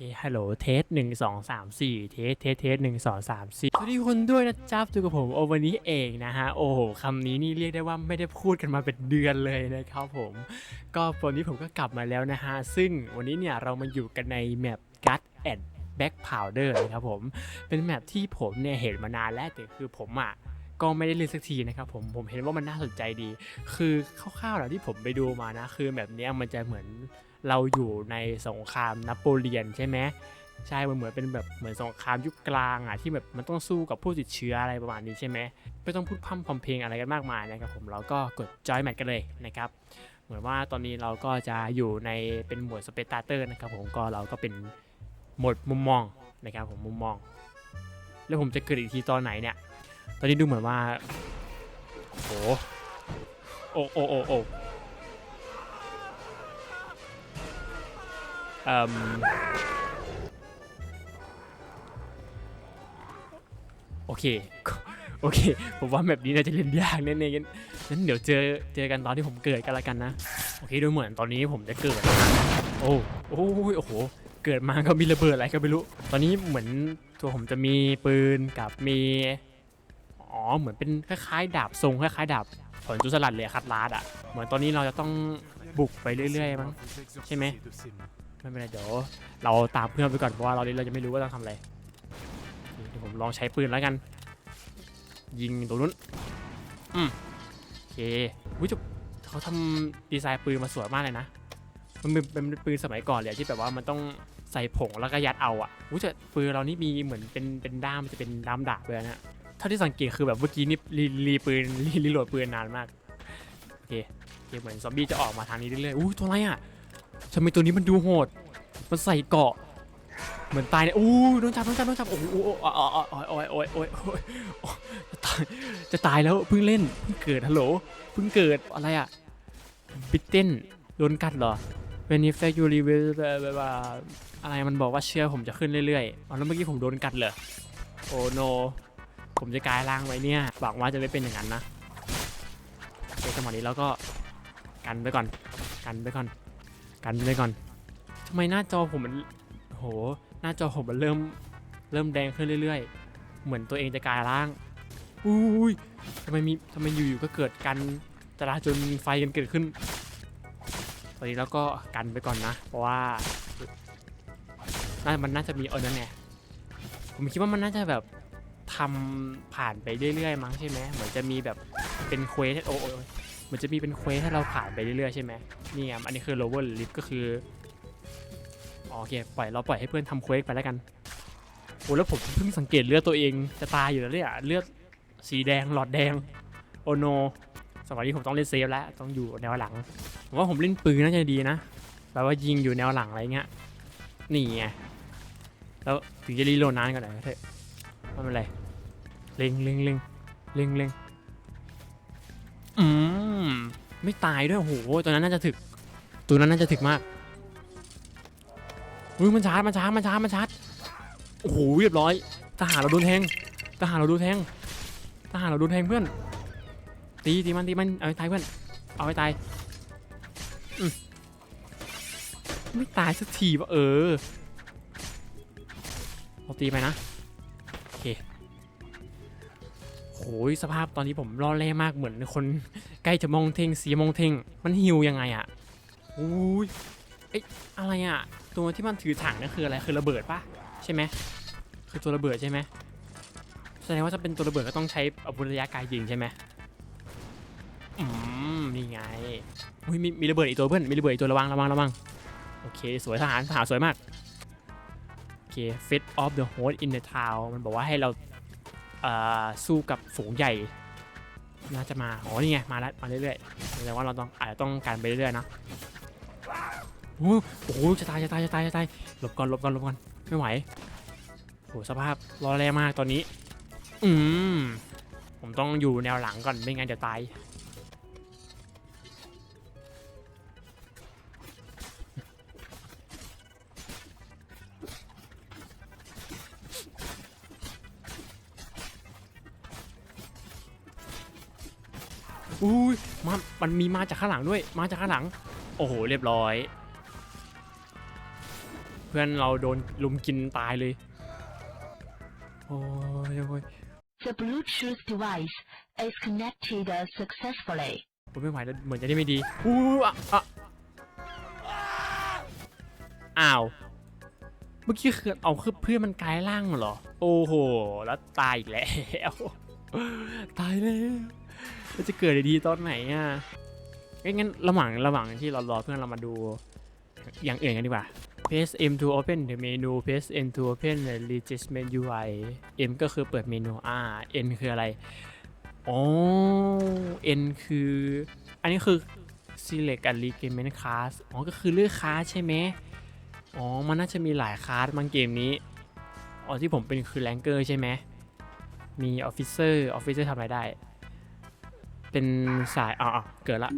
เคฮัลโหล เทสหนึ่งสองสามสี่เทส เทส เทสหนึ่งสองสามสี่สวัสดีคนด้วยนะจ๊บอยู่กับผมโอวันนี้เองนะฮะ โอ้โหคำนี้นี่เรียกได้ว่าไม่ได้พูดกันมาเป็นเดือนเลยนะครับผม ก็วันนี้ผมก็กลับมาแล้วนะฮะ ซึ่งวันนี้เนี่ยเรามาอยู่กันในแมป Gut and Back Powder นะครับผม เป็นแมปที่ผมเนี่ยเห็นมานานแล้วแต่คือผมอะก็ไม่ได้เลือกสักทีนะครับผมผมเห็นว่ามันน่าสนใจดี คือคร่าวๆแล้วที่ผมไปดูมานะ คือแบบนี้มันจะเหมือน เราอยู่ในสงครามนโปเลียนใช่ไหมใช่มันเหมือนเป็นแบบเหมือนสงครามยุคกลางอะที่แบบมันต้องสู้กับผู้ติดเชื้ออะไรประมาณนี้ใช่ไหมไม่ต้องพูดพร่ำพำเพลงอะไรกันมากมายนะครับผมเราก็กดจอยแมทกันเลยนะครับเหมือนว่าตอนนี้เราก็จะอยู่ในเป็นหมวดสเปตาเตอร์นะครับผมก็เราก็เป็นหมดมุมมองนะครับผมมุมมอง แล้วผมจะเกิดอีกทีตอนไหนเนี่ย ตอนนี้ดูเหมือนว่าโอ้โหโอ้โอ้โอ้ โอเอ่มโอเค โอเค ผมว่าแบบนี้น่าจะเล่นยากแน่ๆงั้นงั้นเดี๋ยวเจอเจอกันตอนที่ผมเกิดกันละกันนะ โอเค ดูเหมือนตอนนี้ผมจะเกิด โอ้โอ้โอ้โห เกิดมาก็มีระเบิดอะไรก็ไม่รู้ ตอนนี้เหมือนตัวผมจะมีปืนกับมี อ๋อ เหมือนเป็นคล้ายๆ ดาบทรงคล้ายๆ ดาบผลจุสลัดเลยคัดลาดอะ เหมือนตอนนี้เราจะต้องบุกไปเรื่อยๆมั้งใช่ไหม ไม่เป็นไรเดี๋ยวเราตามเพื่อนไปก่อนเพราะว่าเราเราจะไม่รู้ว่าต้องทำอะไรเดี๋ยวผมลองใช้ปืนแล้วกัน ยิงตรงนู้นอืมโอเควิจเขาทำดีไซน์ปืนมาสวยมากเลยนะ มันเป็นเป็นปืนสมัยก่อนเลยอะที่แบบว่ามันต้องใส่ผงแล้วก็ยัดเอาอะวิจะปืนเรานี่มีเหมือนเป็นเป็นด้ามมันจะเป็นด้ามดาบเลยนะเท่าที่สังเกตคือแบบเมื่อกี้นี่รีรีปืนรีรีโหลดปืนนานมากโอเคโอเคเหมือนซอมบี้จะออกมาทางนี้เรื่อยๆอู้ตัวอะไรอะ ทำไมตัวนี้มันดูโหด มันใส่เกาะ เหมือนตายเนี่ยอู้โดนจับโดนจับโดนจับโอ้โหโอ้โหโอ้โหโอ้ยโอ้ยโอ้ยโอ้ยโอ้ยจะตายจะตายแล้วเพิ่งเล่นเพิ่งเกิดฮัลโหลเพิ่งเกิดอะไรอะบิตเต้นโดนกัดเหรอ When you fact you reveal แบบว่าอะไรมันบอกว่าเชื่อผมจะขึ้นเรื่อยๆอ๋อแล้วเมื่อกี้ผมโดนกัดเหรอโอ้โนผมจะกลายร่างไว้เนี่ยหวังว่าจะไม่เป็นอย่างนั้นนะโอเคจังหวะนี้เราก็กันไปก่อน กันไปก่อน กันไปก่อนทำไมหน้าจอผมมันโห หน้าจอผมมันเริ่มเริ่มแดงขึ้นเรื่อย ๆ เหมือนตัวเองจะกลายร่างอุ้ยทำไมมีทำไมอยู่ๆก็เกิดการจราจนไฟกันเกิดขึ้น ตอนนี้เราก็กันไปก่อนนะ เพราะว่าน่ามันน่าจะมีเออนั่นไงผมคิดว่ามันน่าจะแบบทำผ่านไปเรื่อยๆมั้งใช่ไหมเหมือนจะมีแบบเป็นเควสโอ้โอ้เห มือนจะมีเป็นเควสให้เราผ่านไปเรื่อยๆใช่ไหมนี่ไงอันนี้คือ lower lift ก็คืออโอเคปล่อยเราปล่อยให้เพื่อนทำเควสไปแล้วกันโอ้แล้วผมเพิ่งสังเกตเลือดตัวเองจะตายอยู่แล้วเนี่ยเลือดสีแดงหลอดแดงโอโนสมัยนี้ผมต้องเล่นเซฟแล้วต้องอยู่แนวหลังผมว่าผมเล่นปืนน่าจะดีนะแปลว่ายิงอยู่แนวหลังอะไรเงี้ยนี่ไงแล้วถึงจะรีโหลดนานกันหน่อยก็เถอะไม่เป็นไรเล็งเล็งเล็งเล็งเล็ง อืมไม่ตายด้วยโอ้โหตัวนั้นน่าจะถึก ตัวนั้นน่าจะถึกมากอุ้ยมันชาร์จมันชาร์จมันชาร์จมันชาร์จโอ้โหเรียบร้อยทหารเราโดนแทงทหารเราโดนแทงทหารเราโดนแทงเพื่อน ตีตีมันตีมันเอาไปตายเพื่อน เอาไปตายไม่ตายสักทีวะเออเราตีไปนะโอเค โหยสภาพตอนนี้ผมรอแร่มากเหมือนคนใกล้จะมองเทงสีมองเทงมันหิวยังไงอะอุ้ยเอ้ยอะไรอะตัวที่มันถือถังนั่นคืออะไรคือระเบิดปะใช่ไหมคือตัวระเบิดใช่ไหมแสดงว่าถ้าเป็นตัวระเบิดก็ต้องใช้อาวุธระยะไกลยิงใช่ไหมอืมนี่ไงอุ้ยมีมีระเบิดอีกตัวเพื่อนมีระเบิดอีกตัวระวังระวังระวังโอเคสวยทหารทหารสวยมากโอเค fit of the host in the town มันบอกว่าให้เรา สู้กับฝูงใหญ่น่าจะมาอ๋อนี่ไง มาแล้ว มาเรื่อยๆแต่ว่าเราต้องอาจจะต้องการไปเรื่อยๆเนอะโอ้โห จะตาย จะตาย จะตาย จะตาย หลบก่อน หลบก่อน หลบก่อน ไม่ไหวโหสภาพรอแรงมากตอนนี้ อืม ผมต้องอยู่แนวหลังก่อน ไม่งั้นเดี๋ยวตาย มามันมีมาจากข้างหลังด้วย มาจากข้างหลัง โอ้โห เรียบร้อย เพื่อนเราโดนลุมกินตายเลย โอ้ยโอ้ย The Bluetooth device is connected successfully. ผมไม่ไหวแล้วเหมือนจะได้ไม่ดีอู้อะอะอ้าว เมื่อกี้คือเอาคือเพื่อนมันกลายร่างเหรอ โอ้โห แล้วตายอีกแล้ว ตายแล้ว แล้วจะเกิดดีตอนไหนอะงั้นระหว่างระหว่างที่เรารอเพื่อนเรามาดูอย่างอื่นกันดีกว่า PSM to open the menu press N to open the regist menu UI M ก็คือเปิดเมนู R N คืออะไรอ๋อ N คือ อันนี้คือ select and regiment class อ๋อ ก็คือเลือกคลาสใช่ไหมอ๋อ มันน่าจะมีหลายคลาสบางเกมนี้ อ๋อ ที่ผมเป็นคือแรงเกอร์ใช่ไหมมี officer officer ทำอะไรได้ เป็นสายอ๋อเกิดละ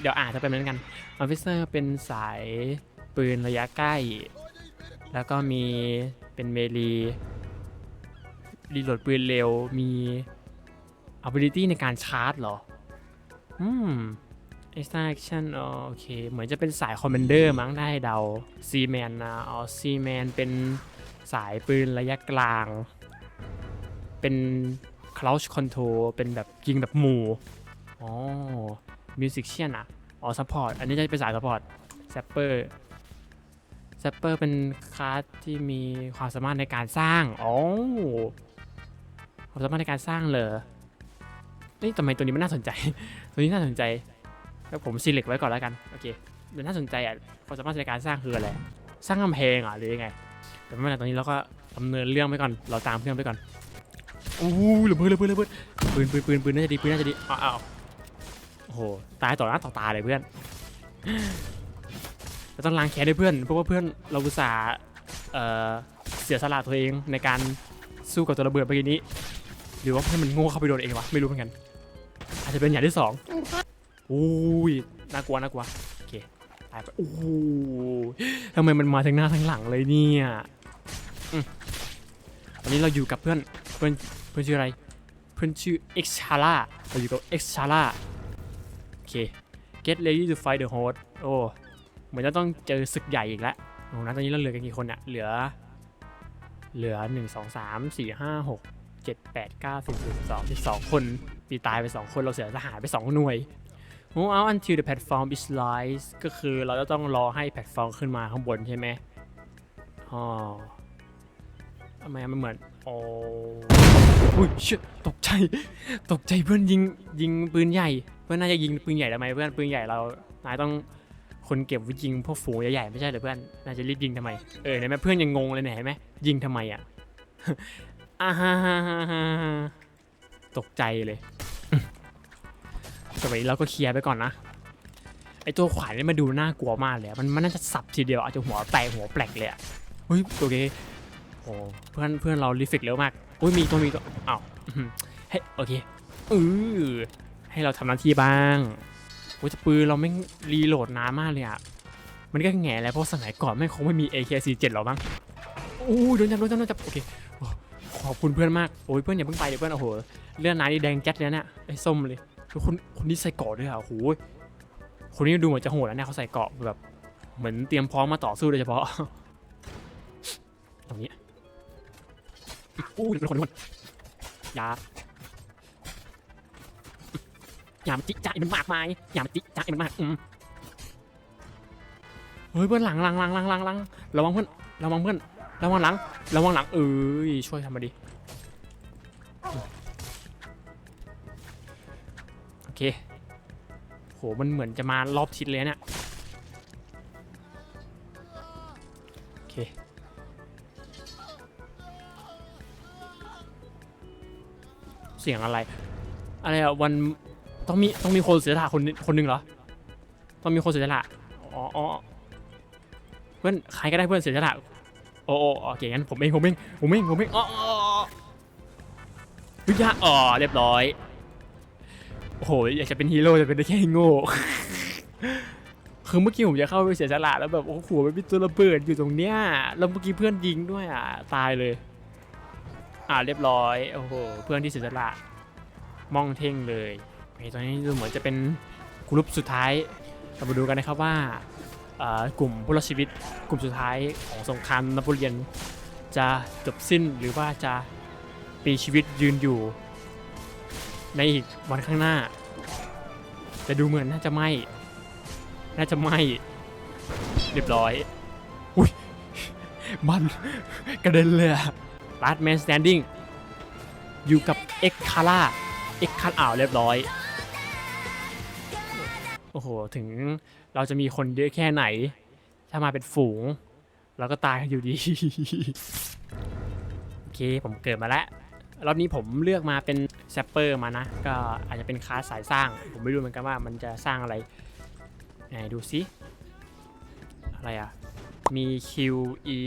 เดี๋ยวอ่านจะเป็นเหมือนกัน officer เป็นสายปืนระยะใกล้ แล้วก็มีเป็นเมลีรีโหลดปืนเร็ว มี ability ในการชาร์จเหรอ อืม extra action อ๋อโอเค เหมือนจะเป็นสาย commander มั้งได้เดา c man นะอ๋อ c man เป็นสายปืนระยะกลาง เป็น crouch control เป็นแบบยิงแบบหมู่อ๋อ musician อะ อ๋อ support อันนี้จะเป็นสาย support zapper zapper เป็นคลาสที่มีความสามารถในการสร้าง อ๋อ ความสามารถในการสร้างเลยนี่ทำไมตัวนี้มันน่าสนใจ ตัวนี้น่าสนใจแล้วผม select ไว้ก่อนแล้วกัน โอเค มันน่าสนใจอะ ความสามารถในการสร้างคืออะไร สร้างกำแพงเหรอะหรือยังไง แต่ไม่เป็นไรตอนนี้เราก็ดำเนินเรื่องไปก่อน เราตามเพื่อนไปก่อน อู้ระเบิดระเบิดระเบิดปืนปืนปืนปืนน่าจะดีปืนน่าจะดีอ้าวอ้าวโอ้โหตายต่อหน้าต่อตาเลยเพื่อนเราต้องล้างแค้นด้วยเพื่อน เพราะว่าเพื่อนเราอุตส่าห์เอ่อเสียสละตัวเองในการสู้กับตัวระเบิดเมื่อกี้นี้ หรือว่าเพื่อนมันโง่เข้าไปโดนเองวะไม่รู้เหมือนกัน อาจจะเป็นอย่างที่สองอุ้ยน่ากลัวน่ากลัวโอเคตายไปโอ้โหทำไมมันมาทั้งหน้าทั้งหลังเลยเนี่ยอืมวันนี้เราอยู่กับเพื่อนเพื่อนเพื่อนชื่ออะไร เพื่อนชื่อ X c h a l a เราอยู่กับ X c h a l a โอเค get ready to fight the host โอ้เหมือนจะต้องเจอศึกใหญ่อีกแล้วโอ้นะตอนนี้เราเหลือกันกี่คนอะเหลือ เหลือ1 2 3 4 5 6 7 8 9 10 12 12คนปีตายไป2คนเราเสียทหารไป2หน่วย move out until the platform is rise ก็คือเราจะต้องรอให้แพลตฟอร์มขึ้นมาข้างบนใช่ไหมอ๋อ ทำไมมันเหมือนโอ้อุ้ยเชี่ยตกใจ ตกใจเพื่อนยิงยิงปืนใหญ่ เพื่อนน่าจะยิงปืนใหญ่ทำไมเพื่อนปืนใหญ่เรานายต้องคนเก็บไว้ยิงพวกฝูงใหญ่ๆไม่ใช่เหรอเพื่อนนายจะรีบยิงทำไม เออเนี่ยแม่เพื่อนยังงงเลยเนี่ยเห็นไหมยิงทำไมอะอ่าฮ่าฮ่าฮ่าฮ่าฮ่าตกใจเลยสมัยนี้เราก็เคลียร์ไปก่อนนะไอตัวขวานนี่มาดูน่ากลัวมากเลยอะมันมันน่าจะสับทีเดียวอาจจะหัวแตกหัวแปลกเลยอะเฮ้ยโอเค โอ้เพื่อนเพื่อนเรารีเฟกเร็วมากอุ้ยมีตัวมีตัวอ้าวเฮ้ยโอเคเออให้เราทำหน้าที่บ้างโอ้ยแต่ปืนเราไม่รีโหลดนานมากเลยอะมันก็แง่แล้วเพราะสมัยก่อนไม่คงไม่มี AK47 หรอกมั้งอู้โดนจับโดนจับโดนจับโอเคขอบคุณเพื่อนมากโอ้ยเพื่อนอย่าเพิ่งไปเดี๋ยวเพื่อนโอ้โหเลือดนายนี่แดงแจ๊ดเลยเนี่ยไอ้ส้มเลยทุกคนคนนี้ใส่เกาะด้วยอะโอ้โหคนนี้ดูเหมือนจะโหดแล้วเนี่ยเขาใส่เกาะแบบเหมือนเตรียมพร้อมมาต่อสู้โดยเฉพาะ อู้เป็นคนเป็นคนอย่าอย่ามาจิกใจมันมากมายอย่ามาจิกใจมันมากอืมเฮ้ยเพื่อนหลังหลังหลังหลังหลังหลังระวังเพื่อนระวังเพื่อนระวังหลังระวังหลังเอ้ยช่วยทำมาดิโอเคโหมันเหมือนจะมารอบทิศเลยเนี่ย เสียงอะไร อะไรอะวันต้องมีต้องมีคนเสียสละคนคนหนึ่งเหรอ ต้องมีคนเสียสละอ๋ออ๋อเพื่อนใครก็ได้เพื่อนเสียสละโอ้โอโอเคงั้นผมเองผมเองผมเองผมเองอ๋อวิญญาอ๋อเรียบร้อยโอ้โหอยากจะเป็นฮีโร่จะเป็นได้แค่โง่คือเมื่อกี้ผมจะเข้าไปเสียสละแล้วแบบโอ้โหมันมีตัวระเบิดอยู่ตรงเนี้ยแล้วเมื่อกี้เพื่อนยิงด้วยอะตายเลย อ่าเรียบร้อยโอ้โหเพื่อนที่เสียสละมองเท่งเลยไอ้ตอนนี้ดูเหมือนจะเป็นกลุ่มสุดท้ายเรามาดูกันนะครับว่าอ่ากลุ่มผู้รอดชีวิตกลุ่มสุดท้ายของสงครามนโปเลียน จะจบสิ้นหรือว่าจะมีชีวิตยืนอยู่ ในอีกวันข้างหน้า แต่ดูเหมือนน่าจะไม่ น่าจะไม่เรียบร้อย อุ้ยมันกระเด็นเลยอะ Last Man Standing อยู่กับ X c a l a X คันอ่าวเรียบร้อย โอ้โห ถึงเราจะมีคนเยอะแค่ไหน ถ้ามาเป็นฝูง เราก็ตายกันอยู่ดี โอเค ผมเกิดมาแล้ว รอบนี้ผมเลือกมาเป็นแซปเปอร์มานะ ก็อาจจะเป็นคลาสสายสร้าง ผมไม่รู้เหมือนกันว่ามันจะสร้างอะไร ไหนดูสิอะไรอะ มี Q E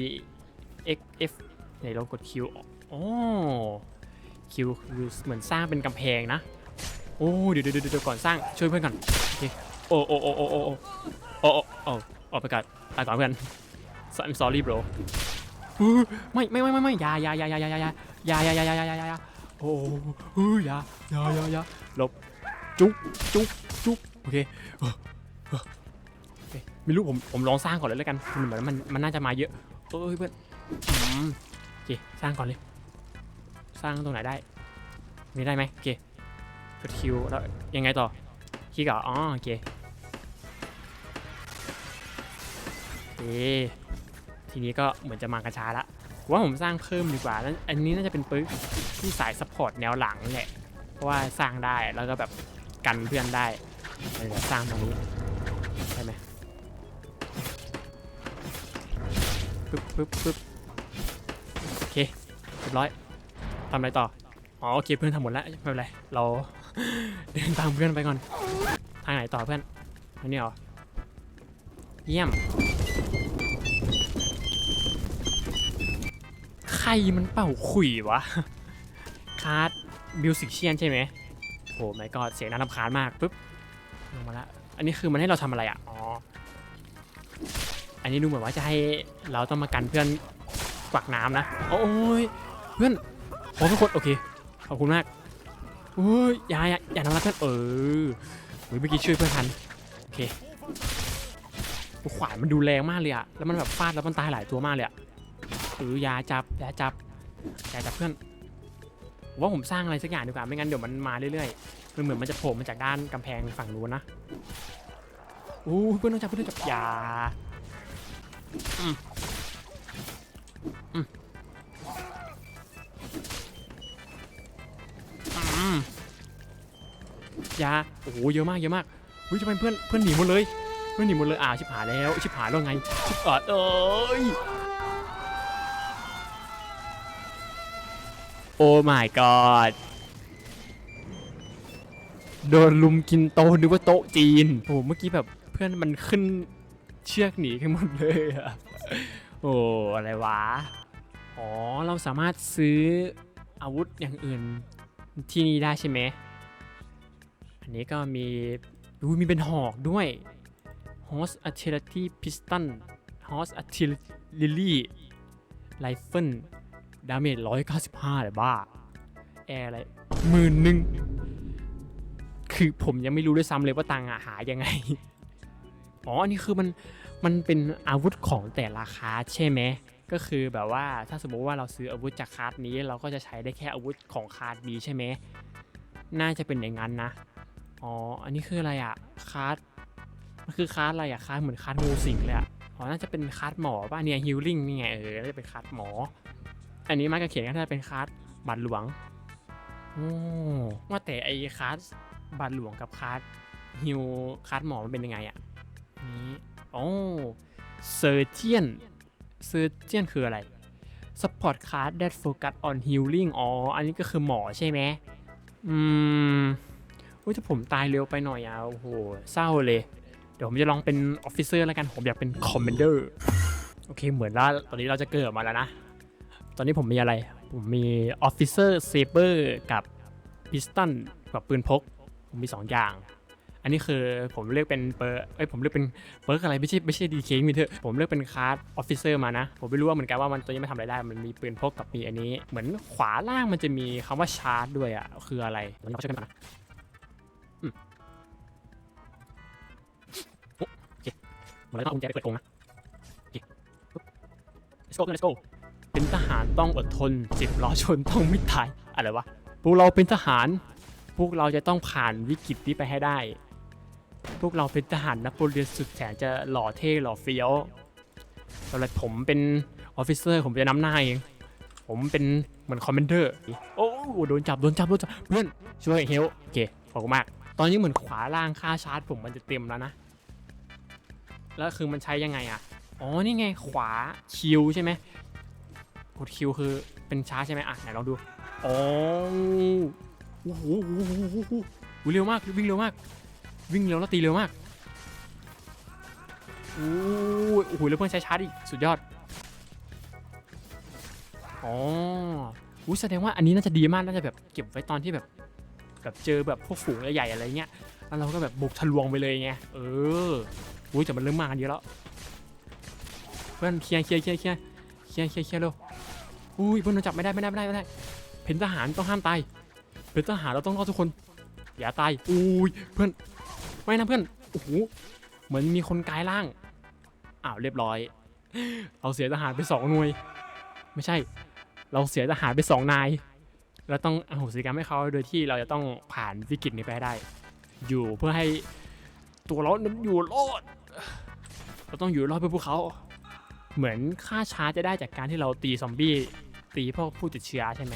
X F ไหนเรากด Q อ๋อ Q คือเหมือนสร้างเป็นกำแพงนะ โอ้เดี๋ยวเดี๋ยวเดี๋ยวก่อนสร้างช่วยเพื่อนก่อนโอเคโอ้โอ้โอ้โอ้โอ้โอ้โอ้โอ้โอ้อกไปก่อนตายก่อนเพื่อน I'm sorry bro ไม่ไม่ไม่ไม่ไม่ยายายายายายายายายายายายายาโอ้โอ้อยายายายาหลบจุ๊กจุ๊กจุ๊กโอเคไม่รู้ผมผมลองสร้างก่อนเลยแล้วกันมันเหมือนมันมันน่าจะมาเยอะเอ้ยเพื่อนอืม เค สร้างก่อนเลย สร้างตรงไหนได้ มีได้ไหมโอเคกดคิวแล้วยังไงต่อคลิกเหรออ๋อโอเคโอเคทีนี้ก็เหมือนจะมากระชาละว่าผมสร้างเพิ่มดีกว่าแล้วอันนี้น่าจะเป็นปึ๊กที่สายซัพพอร์ตแนวหลังแหละ เพราะว่าสร้างได้แล้วก็แบบกันเพื่อนได้เดี๋ยวสร้างตรงนี้ใช่ไหมปึ๊บปึ๊บปึ๊บ รียบร้อยทำอะไรต่อ อ๋อโอเคเพื่อนทำหมดแล้วไม่เป็นไร เรา เดินตามเพื่อนไปก่อน ทางไหนต่อเพื่อน อันนี้เหรอ เยี่ยม ใครมันเป่าขุยวะ คาร์ดมิวสิกเชียนใช่ไหมโหไม่ก็เสียงน่ารำคาญมากปุ๊บลงมาละ อันนี้คือมันให้เราทำอะไรอะ อ๋อ อันนี้ดูเหมือนว่าจะให้เราต้องมากันเพื่อนกวักน้ำนะ โอ้ย เพื่อนโอ้ทุกคนโอเคขอบคุณมากโอ้ยอย่าอย่าอย่าทำร้ายเพื่อนเออเฮ้ยเมื่อกี้ช่วยเพื่อนทันโอเคขวานมันดูแรงมากเลยอะแล้วมันแบบฟาดแล้วมันตายหลายตัวมากเลยอะเอออยาจับยาจับยาจับเพื่อนว่าผมสร้างอะไรสักอย่างดีกว่าไม่งั้นเดี๋ยวมันมาเรื่อยๆมันเหมือนมันจะโผล่มาจากด้านกำแพงฝั่งนู้นนะอู้เพื่อนต้องจับเพื่อนต้องจับยา ยาโอ้โหเยอะมากเยอะมากเฮ้ยทำไมเพื่อนเพื่อนหนีหมดเลยเพื่อนหนีหมดเลยอ่าชิบหายแล้วชิบหายแล้วไงชิบหายเอ้ยโอ้ my god โดนลุมกินโตะนึกว่าโต๊ะจีนโอ้เมื่อกี้แบบเพื่อนมันขึ้นเชือกหนีกันหมดเลยอะโอ้อะไรวะ อ๋อ เราสามารถซื้ออาวุธอย่างอื่น ที่นี่ได้ใช่ไหมอันนี้ก็มีดูมีเป็นหอกด้วย Horse Artillery Piston Horse Artillery Rifle ดาเมจ195เลยบ้า แอร์อะไรหมื่นหนึ่งคือผมยังไม่รู้ด้วยซ้ำเลยว่าตังอะหายังไง อ๋อ อันนี้คือมัน มันเป็นอาวุธของแต่ละคาใช่ไหม ก็คือแบบว่าถ้าสมมติว่าเราซื้ออาวุธจากคลาสนี้ เราก็จะใช้ได้แค่อาวุธของคลาสนี้ใช่ไหมน่าจะเป็นอย่างนั้นนะอ๋ออันนี้คืออะไรอะคลาสมันคือคลาสอะไรอะคลาสเหมือนคลาสงูสิงเลยอะอ๋อน่าจะเป็นคลาสหมอป่ะเนี่ยฮิลลิ่งนี่ไงเออน่าจะเป็นคลาสหมอ อันนี้มากระเขียนก็น่าจะเป็นคลาสบาดหลวงโอ้ว่าแต่ไอ้คลาสบาดหลวงกับคลาสฮิลคลาสหมอมันเป็นยังไงอะนี้โอ้เซอร์เจียน ซอร์เจียนคืออะไร Support card that focus on healing อ๋อ อันนี้ก็คือหมอใช่ไหมอืมอุ้ยถ้าผมตายเร็วไปหน่อยอะ โอ้โห เศร้าเลย เดี๋ยวผมจะลองเป็นออฟฟิเซอร์แล้วกัน ผมอยากเป็นคอม m ม n เดอร์ โอเค เหมือนว่าตอนนี้เราจะเกิดมาแล้วนะ ตอนนี้ผมมีอะไร ผมมีออฟฟิเซอร์เซเบอร์กับพิสตันกับปืนพก ผมมี 2 อย่าง อันนี้คือผมเลือกเป็นเปอร์เอ้ยผมเลือกเป็นเปิร์กอะไรไม่ใช่ไม่ใช่ดีเคมีเถอะผมเลือกเป็นคาร์ดออฟฟิเซอร์มานะ ผมไม่รู้ว่าเหมือนกันว่ามันตัวนี้มันทำอะไรได้มันมีปืนพกกับมีอันนี้ เหมือนขวาล่างมันจะมีคำว่าชาร์จด้วยอะคืออะไรเราช่วยกันนะอืมโอเคเหมือนเราต้องเอากุญแจไปเปิดกรงนะโอเค let's go let's go เป็นทหารต้องอดทนจิบล้อชนต้องไม่ตายอะไรวะพวกเราเป็นทหาร พวกเราจะต้องผ่านวิกฤตนี้ไปให้ได้ พวกเราเป็นทหารนโปเลียนสุดแสนจะหล่อเท่หล่อเฟี้ยวสำหรับผมเป็นออฟฟิเซอร์ผมจะนำหน้าเอง ผมเป็นเหมือนคอมเมนเดอร์ โอ้โหโดนจับโดนจับโดนจับเพื่อนช่วยเฮลโอเคขอบคุณมาก ตอนนี้เหมือนขวาล่างค่าชาร์จผมมันจะเต็มแล้วนะ แล้วคือมันใช้ยังไงอะ อ๋อนี่ไงขวาคิวใช่ไหมกดคิวคือเป็นชาร์จใช่ไหมอะไหนลองดู อ๋อ โอ้โหโอ้โหโอ้โหโอ้วิ่งเร็วมากวิ่งเร็วมาก วิ่งเร็วแล้วตีเร็วมากโอ้ยโอ้โหแล้วเพื่อนใช้ชาร์จอีกสุดยอดอ๋ออุ้ยแสดงว่าอันนี้น่าจะดีมากน่าจะแบบเก็บไว้ตอนที่แบบแบบเจอแบบพวกฝูงใหญ่ๆอะไรเงี้ยแล้วเราก็แบบบุกทะลวงไปเลยไงเอออุ้ยแต่มันเริ่มมากันเยอะแล้วเพื่อนเคลียร์เคลียร์เคลียร์เคลียร์เคลียร์เคลียร์เคลียร์เร็วอุ้ยเพื่อนโดนจับไม่ได้ไม่ได้ไม่ได้ไม่ได้เป็นทหารต้องห้ามตายเป็นทหารเราต้องรอดทุกคน อย่าตายอุ้ยเพื่อนไม่นะเพื่อนโอ้โหเหมือนมีคนกลายร่างอ้าวเรียบร้อยเราเสียทหารไปสองหน่วย ไม่ใช่ เราเสียทหารไปสองนายเราต้องอโหสิกรรมให้เขาโดยที่เราจะต้องผ่านวิกฤตนี้ไปได้ อยู่เพื่อให้ตัวเรานั้นอยู่รอดเราต้องอยู่รอดเพื่อพวกเขาเหมือนค่าช้าจะได้จากการที่เราตีซอมบี้ตีพวกผู้ติดเชื้อใช่ไหม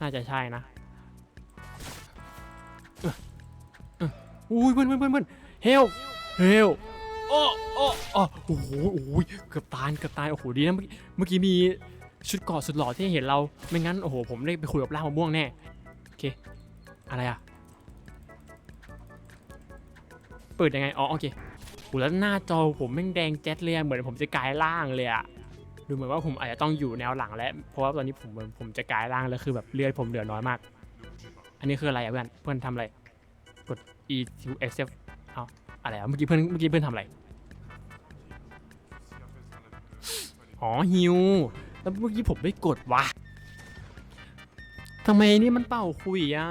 น่าจะใช่นะ อุ้ยเพื่อนเพื่อนเพื่อนเพื่อนเฮลเฮลโอ้โอ้โอ้โอ้โหโอ้โหเกือบตายเกือบตายโอ้โหดีนะเมื่อกี้เมื่อกี้มีชุดเกาะสุดหล่อที่เห็นเราไม่งั้นโอ้โหผมได้ไปคุยกับล่างมะม่วงแน่โอเคอะไรอะเปิดยังไงอ๋อโอเคโอ้แล้วหน้าจอผมแม่งแดงแจ๊ดเลยเหมือนผมจะกลายร่างเลยอะดูเหมือนว่าผมอาจจะต้องอยู่แนวหลังแล้วเพราะว่าตอนนี้ผมผมจะกลายร่างแล้วคือแบบเลือดผมเหลือน้อยมาก อันนี้คืออะไรอะเพื่อนเพื่อนทำอะไร กด E to F เอาอะไรอะเมื่อกี้เพื่อนเมื่อกี้เพื่อนทำอะไร อ๋อฮิว แล้วเมื่อกี้ผมไม่กดวะทำไมนี่มันเป่าคุยอะ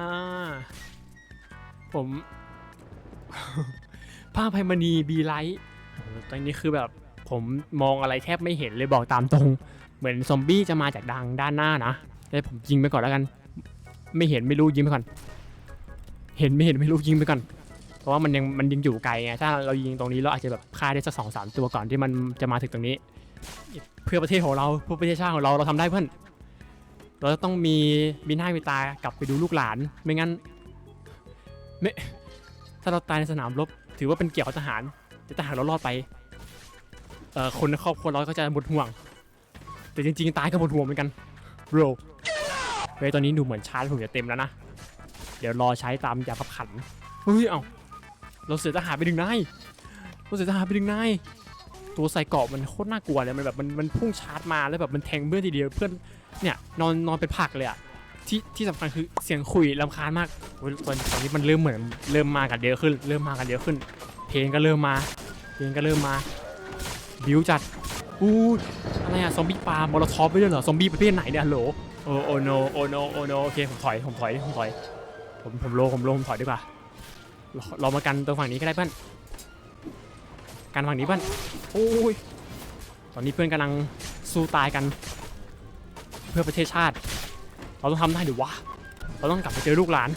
ผมผ้าไพมณีบีไลท์ตอนนี้คือแบบผมมองอะไรแทบไม่เห็นเลยบอกตามตรง เหมือนซอมบี้จะมาจากดังด้านหน้านะแต่ผมยิงไปก่อนแล้วกัน ไม่เห็นไม่รู้ยิงไปก่อน เห็นไม่เห็นไม่รู้ยิงไปก่อน เพราะว่ามันยังมันยังอยู่ไกลไง ถ้าเรายิงตรงนี้เราอาจจะแบบฆ่าได้สักสองสามตัวก่อนที่มันจะมาถึงตรงนี้ เพื่อประเทศของเราเพื่อประเทศชาติของเราเราทำได้เพื่อน เราต้องมีมีหน้ามีตากลับไปดูลูกหลาน ไม่งั้นไม่ถ้าเราตายในสนามรบ ถือว่าเป็นเกี่ยรติของทหารแต่ทหารเรารอดไปเอ่อคนในครอบครัวเราก็จะหมดห่วง แต่จริงๆตายก็หมดห่วงเหมือนกันโรเฮ้ยตอนนี้ดูเหมือนชาร์จผมจะเต็มแล้วนะ เดี๋ยวรอใช้ตามยาพับขันเฮ้ยเอ้าเราเสียทหารไปดึงนายเราเสียทหารไปดึงนายตัวใส่เกาะมันโคตรน่ากลัวเลยมันแบบมันมันพุ่งชาร์จมาแล้วแบบมันแทงเพื่อนทีเดียวเพื่อนเนี่ยนอนนอนเป็นผักเลยอะที่ที่สำคัญคือเสียงคุยลำคาญมากโอ้ยตอนตอนนี้มันเริ่มเหมือนเริ่มมากันเยอะขึ้น เริ่มมากันเยอะขึ้น เพลงก็เริ่มมา เพลงก็เริ่มมา บิวจัดอู้อะไรอะซอมบี้ปลาโมลทอฟไปด้วยเหรอซอมบี้ประเภทไหนเนี่ยโหลโอโอโนโอโนโอโนโอเคผมถอยผมถอยผมถอย ผมผมโลผมโลผมถอยดีกว่าเรามากันตัวฝั่งนี้ก็ได้เพื่อนกันฝั่งนี้เพื่อนโอ้ยตอนนี้เพื่อนกำลังสู้ตายกัน เพื่อประเทศชาติ เราต้องทำได้ดิวะเราต้องกลับไปเจอลูกหลาน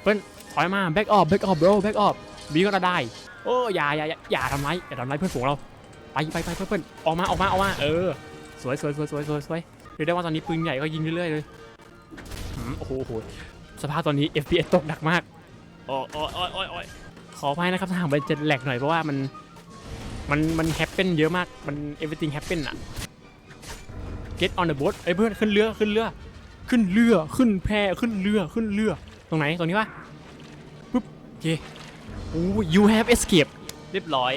เพื่อนถอยมาแบ็กออฟแบ็กออฟบรแบ็กออฟบีก็ได้โอ้อย่าอย่าอย่าอย่าทำร้ายอย่าทำร้ายเพื่อนฝูงเราไปไปไปเพื่อนเพื่ออกมาออกมาออกมาเออสวยสวยสวยสวยสวยสวยเรียกได้ว่าตอนนี้ปืนใหญ่ก็ยิงเรื่อยๆเลยหืมโอ้โห สภาพตอนนี้ FPS ตกหนักมากโอ้โอ้โอ้โอ้โอ้ขออภัยนะครับถ้าหากมันจะแหลกหน่อยเพราะว่ามัน มันมันแฮปเป็นเยอะมาก มัน everything happen อะ get on the boat ไอ้ยเพื่อนขึ้นเรือขึ้นเรือ ขึ้นเรือขึ้นแพขึ้นเรือขึ้นเรือ ตรงไหนตรงนี้ปะปุ๊บโอเคโอ้ you have escaped เรียบร้อย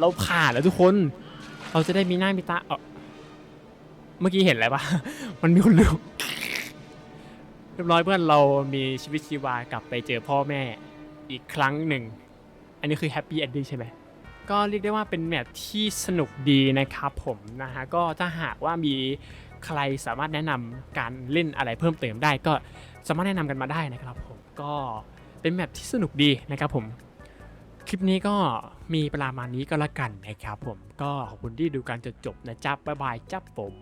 เราผ่านแล้วทุกคน เราจะได้มีหน้ามีตาเอ้าเมื่อกี้เห็นอะไรปะมันมีคนเรือเรียบร้อยเพื่อนเรามีชีวิตชีวากลับไปเจอพ่อแม่อีกครั้งหนึ่ง อันนี้คือ happy ending ใช่ไหมก็เรียกได้ว่าเป็นแมปที่สนุกดีนะครับผมนะฮะก็ถ้าหากว่ามีใครสามารถแนะนำการเล่นอะไรเพิ่มเติมได้ ก็สามารถแนะนำกันมาได้นะครับผมก็เป็นแมปที่สนุกดีนะครับผมคลิปนี้ก็มีประมาณนี้ก็แล้วกันนะครับผมก็ขอบคุณที่ดูการจนจบนะจ๊ะบ๊ายบายจ๊บผม